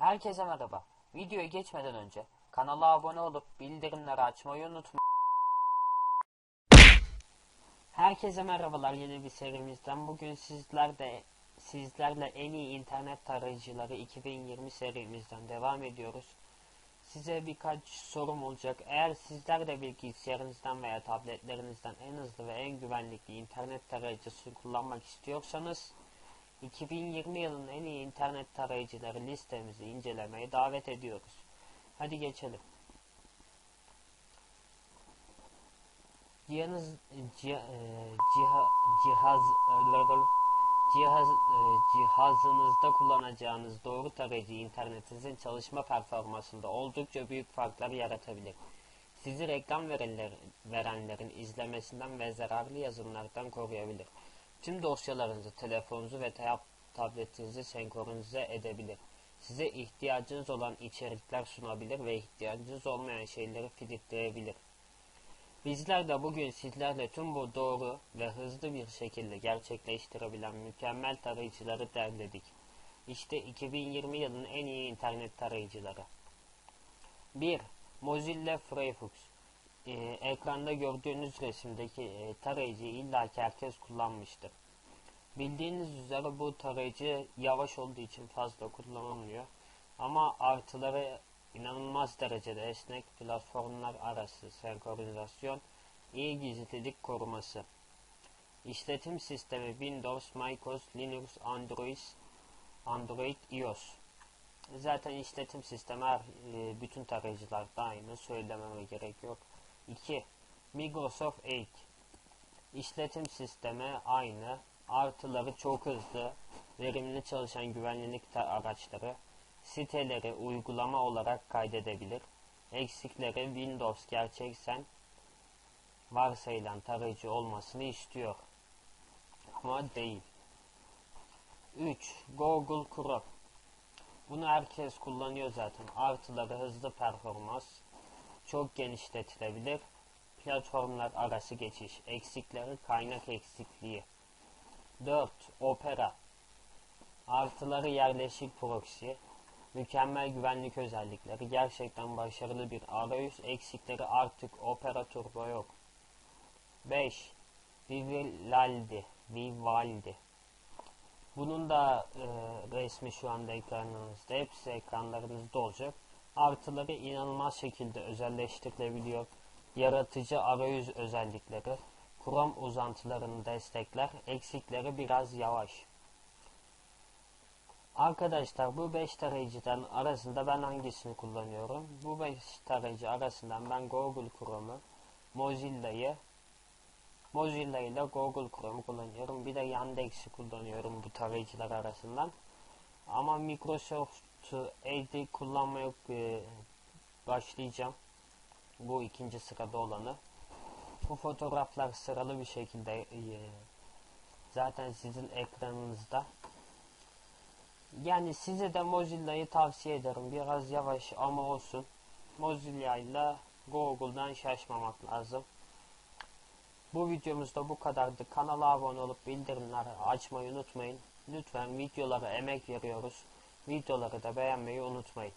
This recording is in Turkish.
Herkese merhaba. Videoya geçmeden önce kanala abone olup bildirimleri açmayı unutmayın. Herkese merhabalar yeni bir serimizden. Bugün sizler de sizlerle en iyi internet tarayıcıları 2020 serimizden devam ediyoruz. Size birkaç sorum olacak. Eğer sizler de bilgisayarınızdan veya tabletlerinizden en hızlı ve en güvenlikli internet tarayıcısı kullanmak istiyorsanız 2020 yılının en iyi internet tarayıcıları listemizi incelemeye davet ediyoruz. Hadi geçelim. Cihaz, ciha, e, ciha, cihaz, cihaz, e, cihazınızda kullanacağınız doğru tarayıcı internetinizin çalışma performansında oldukça büyük farklar yaratabilir. Sizi reklam verenler, verenlerin izlemesinden ve zararlı yazılımlardan koruyabilir. Tüm dosyalarınızı, telefonunuzu ve tab tabletinizi senkronize edebilir. Size ihtiyacınız olan içerikler sunabilir ve ihtiyacınız olmayan şeyleri filtreyebilir. Bizler de bugün sizlerle tüm bu doğru ve hızlı bir şekilde gerçekleştirebilen mükemmel tarayıcıları derledik. İşte 2020 yılının en iyi internet tarayıcıları. 1. Mozilla Firefox ee, Ekranda gördüğünüz resimdeki e, tarayıcıyı illaki herkes kullanmıştır. Bildiğiniz üzere bu tarayıcı yavaş olduğu için fazla kullanılmıyor. Ama artıları inanılmaz derecede esnek platformlar arası senkronizasyon, iyi gizlilik koruması. İşletim sistemi Windows, MacOS, Linux, Android, Android, iOS. Zaten işletim sistemi e, bütün tarayıcılarda aynı söylememe gerek yok. 2. Microsoft Edge İşletim sistemi aynı. Artıları çok hızlı, verimli çalışan güvenlik araçları, siteleri uygulama olarak kaydedebilir. Eksikleri Windows gerçeksen varsayılan tarayıcı olmasını istiyor. Ama değil. 3. Google Chrome Bunu herkes kullanıyor zaten. Artıları hızlı performans, çok genişletilebilir. Platformlar arası geçiş, eksikleri kaynak eksikliği. 4. Opera Artıları yerleşik proxy, mükemmel güvenlik özellikleri, gerçekten başarılı bir arayüz, eksikleri artık Opera Turbo yok. 5. Vivaldi, Vivaldi. Bunun da e, resmi şu anda ekranınızda, hepsi ekranlarınızda olacak. Artıları inanılmaz şekilde özelleştirilebiliyor. Yaratıcı arayüz özellikleri, Chrome uzantılarını destekler, eksikleri biraz yavaş. Arkadaşlar bu 5 tarayıcıdan arasında ben hangisini kullanıyorum? Bu 5 tarayıcı arasından ben Google Chrome'u, Mozilla'yı, Mozilla ile Google Chrome'u kullanıyorum. Bir de Yandex'i kullanıyorum bu tarayıcılar arasından. Ama Microsoft Edge'i kullanmaya e, başlayacağım. Bu ikinci sırada olanı. Bu fotoğraflar sıralı bir şekilde e, zaten sizin ekranınızda. Yani size de Mozilla'yı tavsiye ederim. Biraz yavaş ama olsun. Mozilla ile Google'dan şaşmamak lazım. Bu videomuzda bu kadardı. Kanala abone olup bildirimleri açmayı unutmayın. Lütfen videolara emek veriyoruz. Videoları da beğenmeyi unutmayın.